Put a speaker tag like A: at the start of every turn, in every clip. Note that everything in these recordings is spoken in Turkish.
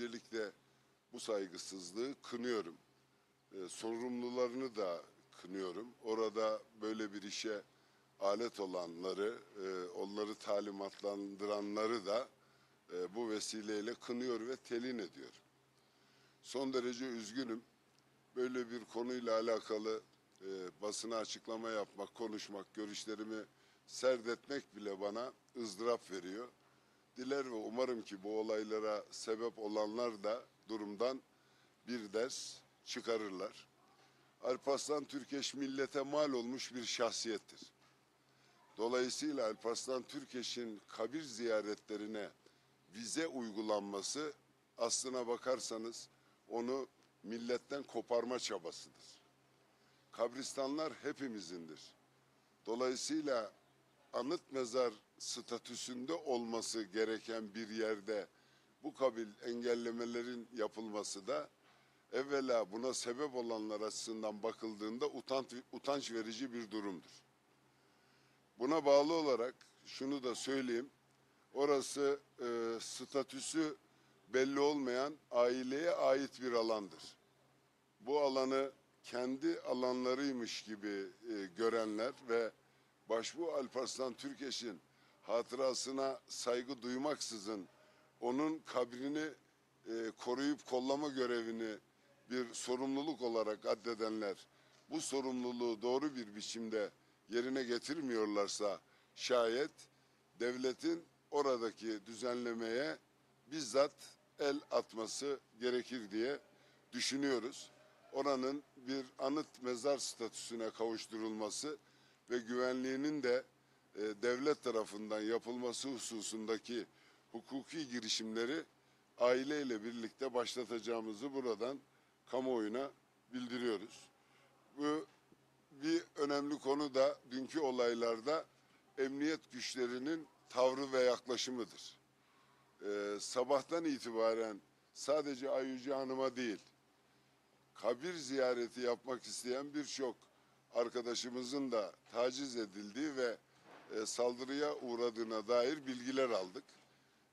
A: Öncelikle bu saygısızlığı kınıyorum. Ee, sorumlularını da kınıyorum. Orada böyle bir işe alet olanları, e, onları talimatlandıranları da e, bu vesileyle kınıyor ve telin ediyorum. Son derece üzgünüm. Böyle bir konuyla alakalı e, basına açıklama yapmak, konuşmak, görüşlerimi serdetmek bile bana ızdırap veriyor. Diler ve umarım ki bu olaylara sebep olanlar da durumdan bir ders çıkarırlar. Alparslan Türkeş millete mal olmuş bir şahsiyettir. Dolayısıyla Alparslan Türkeş'in kabir ziyaretlerine vize uygulanması aslına bakarsanız onu milletten koparma çabasıdır. Kabristanlar hepimizindir. Dolayısıyla anıt mezar statüsünde olması gereken bir yerde bu kabil engellemelerin yapılması da evvela buna sebep olanlar açısından bakıldığında utanç, utanç verici bir durumdur. Buna bağlı olarak şunu da söyleyeyim. Orası e, statüsü belli olmayan aileye ait bir alandır. Bu alanı kendi alanlarıymış gibi e, görenler ve Başbuğ Alparslan Türkeş'in hatırasına saygı duymaksızın onun kabrini e, koruyup kollama görevini bir sorumluluk olarak addedenler bu sorumluluğu doğru bir biçimde yerine getirmiyorlarsa şayet devletin oradaki düzenlemeye bizzat el atması gerekir diye düşünüyoruz. Oranın bir anıt mezar statüsüne kavuşturulması ve güvenliğinin de e, devlet tarafından yapılması hususundaki hukuki girişimleri aileyle birlikte başlatacağımızı buradan kamuoyuna bildiriyoruz. Bu bir önemli konu da dünkü olaylarda emniyet güçlerinin tavrı ve yaklaşımıdır. Ee, sabahtan itibaren sadece Ayyüce Hanım'a değil, kabir ziyareti yapmak isteyen birçok arkadaşımızın da taciz edildiği ve e, saldırıya uğradığına dair bilgiler aldık.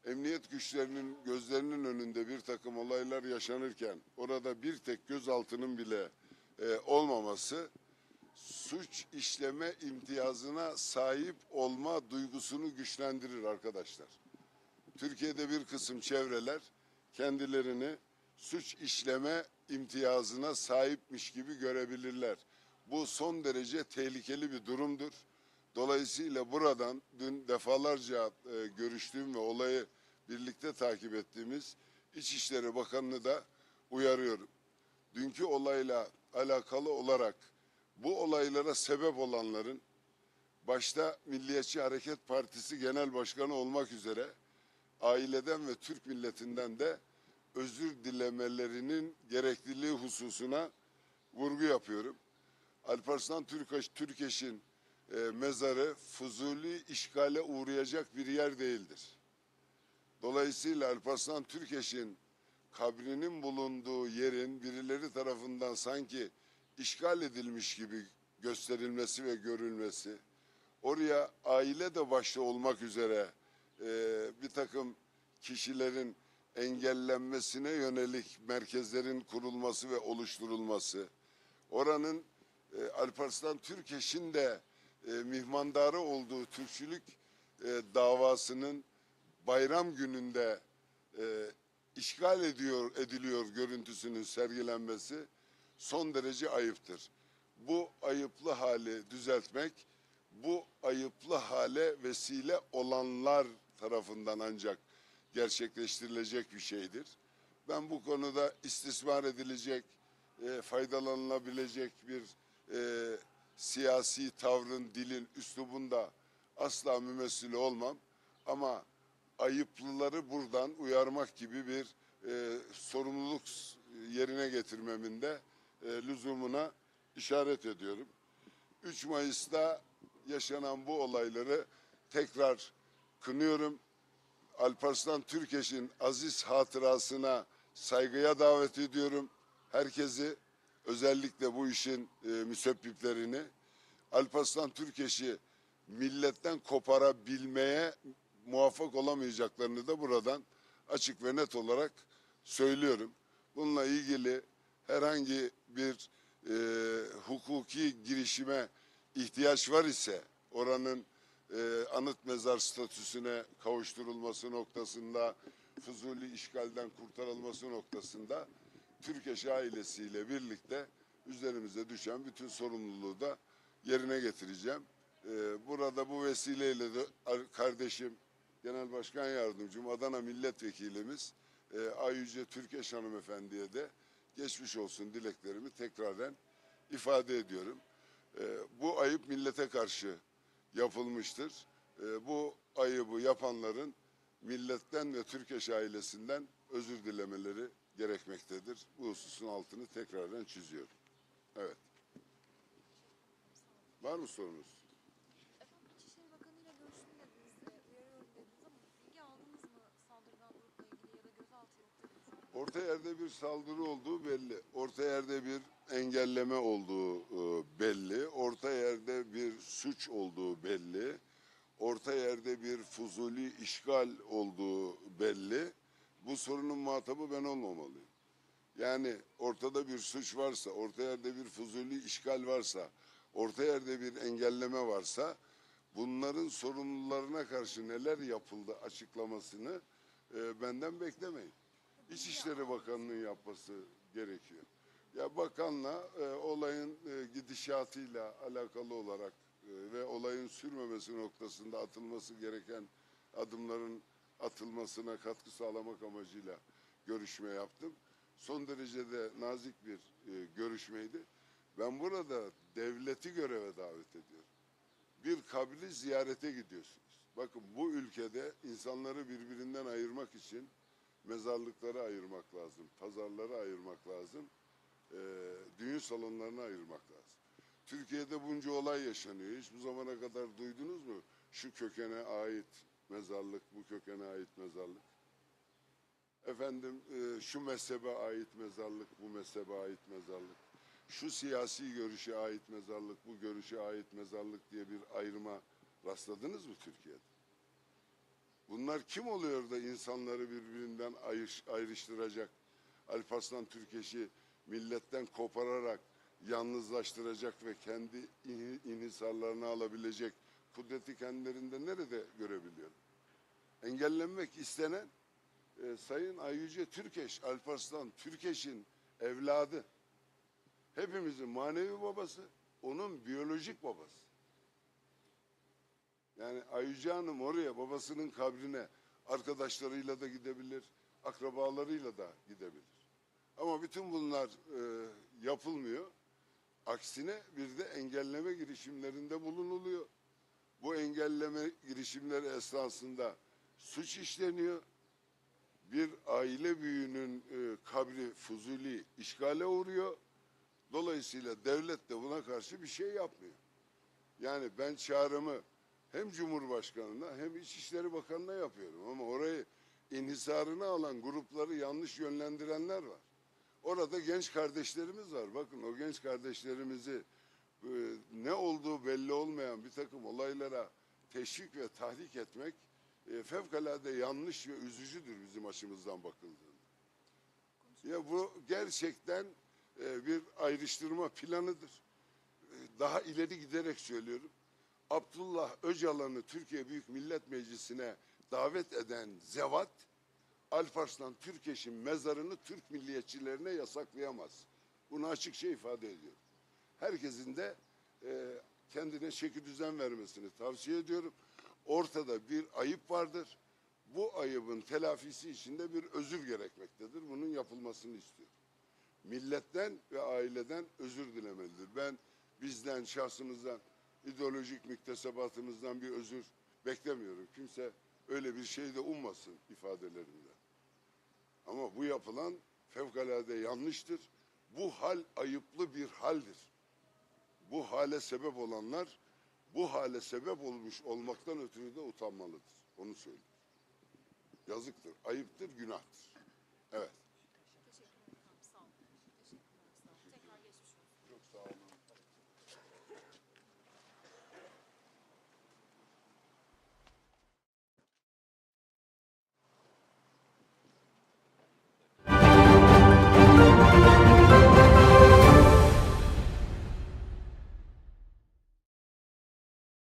A: Emniyet güçlerinin gözlerinin önünde bir takım olaylar yaşanırken orada bir tek gözaltının bile e, olmaması suç işleme imtiyazına sahip olma duygusunu güçlendirir arkadaşlar. Türkiye'de bir kısım çevreler kendilerini suç işleme imtiyazına sahipmiş gibi görebilirler. Bu son derece tehlikeli bir durumdur. Dolayısıyla buradan dün defalarca e, görüştüğüm ve olayı birlikte takip ettiğimiz İçişleri Bakanı'nı da uyarıyorum. Dünkü olayla alakalı olarak bu olaylara sebep olanların başta Milliyetçi Hareket Partisi Genel Başkanı olmak üzere aileden ve Türk milletinden de özür dilemelerinin gerekliliği hususuna vurgu yapıyorum. Alparslan Türkeş, Türkeş'in e, mezarı Fuzuli işgale uğrayacak bir yer değildir. Dolayısıyla Alparslan Türkeş'in kabrinin bulunduğu yerin birileri tarafından sanki işgal edilmiş gibi gösterilmesi ve görülmesi, oraya aile de başta olmak üzere e, bir takım kişilerin engellenmesine yönelik merkezlerin kurulması ve oluşturulması, oranın e, Alparslan Türkeş'in de e, mihmandarı olduğu Türkçülük e, davasının bayram gününde e, işgal ediyor ediliyor görüntüsünün sergilenmesi son derece ayıptır. Bu ayıplı hali düzeltmek bu ayıplı hale vesile olanlar tarafından ancak gerçekleştirilecek bir şeydir. Ben bu konuda istismar edilecek, e, faydalanılabilecek bir e, siyasi tavrın, dilin, üslubunda asla mümessili olmam. Ama ayıplıları buradan uyarmak gibi bir e, sorumluluk yerine getirmemin de e, lüzumuna işaret ediyorum. 3 Mayıs'ta yaşanan bu olayları tekrar kınıyorum. Alparslan Türkeş'in aziz hatırasına saygıya davet ediyorum. Herkesi özellikle bu işin e, müsebbiplerini Alparslan Türkeş'i milletten koparabilmeye muvaffak olamayacaklarını da buradan açık ve net olarak söylüyorum. Bununla ilgili herhangi bir e, hukuki girişime ihtiyaç var ise oranın e, anıt mezar statüsüne kavuşturulması noktasında, Fuzuli işgalden kurtarılması noktasında Türkeş ailesiyle birlikte üzerimize düşen bütün sorumluluğu da yerine getireceğim. E, burada bu vesileyle de ar- kardeşim, Genel Başkan Yardımcım, Adana Milletvekilimiz e, Ayüce Türkeş Hanımefendi'ye de geçmiş olsun dileklerimi tekraren ifade ediyorum. E, bu ayıp millete karşı yapılmıştır. E, bu ayıbı yapanların milletten ve Türkeş ailesinden özür dilemeleri gerekmektedir. Bu hususun altını tekrardan çiziyorum. Evet. Var mı sorunuz?
B: Efendim İçişleri Bakanı ile görüştüm dediniz, uyarıyorum dediniz ama bilgi aldınız mı saldırılan grupla ilgili ya da gözaltı yok dediniz.
A: Orta yerde bir saldırı olduğu belli. Orta yerde bir engelleme olduğu e, belli. Orta yerde bir suç olduğu belli. Orta yerde bir fuzuli işgal olduğu belli. Bu sorunun muhatabı ben olmamalıyım. Yani ortada bir suç varsa, orta yerde bir fuzuli işgal varsa, orta yerde bir engelleme varsa bunların sorumlularına karşı neler yapıldı açıklamasını e, benden beklemeyin. İçişleri Bakanı'nın yapması gerekiyor. Ya bakanla e, olayın e, gidişatıyla alakalı olarak e, ve olayın sürmemesi noktasında atılması gereken adımların atılmasına katkı sağlamak amacıyla görüşme yaptım. Son derece de nazik bir e, görüşmeydi. Ben burada devleti göreve davet ediyorum. Bir kabri ziyarete gidiyorsunuz. Bakın bu ülkede insanları birbirinden ayırmak için mezarlıkları ayırmak lazım, pazarları ayırmak lazım, e, düğün salonlarını ayırmak lazım. Türkiye'de bunca olay yaşanıyor. Hiç bu zamana kadar duydunuz mu? Şu kökene ait mezarlık, bu kökene ait mezarlık. Efendim e, şu mezhebe ait mezarlık, bu mezhebe ait mezarlık. Şu siyasi görüşe ait mezarlık, bu görüşe ait mezarlık diye bir ayrıma rastladınız mı Türkiye'de? Bunlar kim oluyor da insanları birbirinden ayış, ayrıştıracak? Alparslan Türkeş'i milletten kopararak yalnızlaştıracak ve kendi in- inhisarlarını alabilecek kudreti kendilerinde nerede görebiliyor? Engellenmek istenen e, Sayın Ayyüce Türkeş, Alparslan Türkeş'in evladı. Hepimizin manevi babası, onun biyolojik babası. Yani Ayyüce Hanım oraya babasının kabrine arkadaşlarıyla da gidebilir, akrabalarıyla da gidebilir. Ama bütün bunlar e, yapılmıyor. Aksine bir de engelleme girişimlerinde bulunuluyor. Bu engelleme girişimleri esnasında suç işleniyor. Bir aile büyüğünün e, kabri fuzuli işgale uğruyor. Dolayısıyla devlet de buna karşı bir şey yapmıyor. Yani ben çağrımı hem Cumhurbaşkanı'na hem İçişleri Bakanı'na yapıyorum ama orayı inhisarına alan grupları yanlış yönlendirenler var. Orada genç kardeşlerimiz var. Bakın o genç kardeşlerimizi ne olduğu belli olmayan bir takım olaylara teşvik ve tahrik etmek e, fevkalade yanlış ve üzücüdür bizim açımızdan bakıldığında. Ya bu gerçekten e, bir ayrıştırma planıdır. E, Daha ileri giderek söylüyorum. Abdullah Öcalan'ı Türkiye Büyük Millet Meclisi'ne davet eden zevat, Alparslan Türkeş'in mezarını Türk milliyetçilerine yasaklayamaz. Bunu açıkça ifade ediyorum. Herkesin de e, kendine şekil düzen vermesini tavsiye ediyorum. Ortada bir ayıp vardır. Bu ayıbın telafisi için de bir özür gerekmektedir. Bunun yapılmasını istiyorum. Milletten ve aileden özür dilemelidir. Ben bizden, şahsımızdan, ideolojik müktesebatımızdan bir özür beklemiyorum. Kimse öyle bir şey de ummasın ifadelerinde. Ama bu yapılan fevkalade yanlıştır. Bu hal ayıplı bir haldir. Bu hale sebep olanlar bu hale sebep olmuş olmaktan ötürü de utanmalıdır. Onu söyleyeyim. Yazıktır, ayıptır, günahtır. Evet.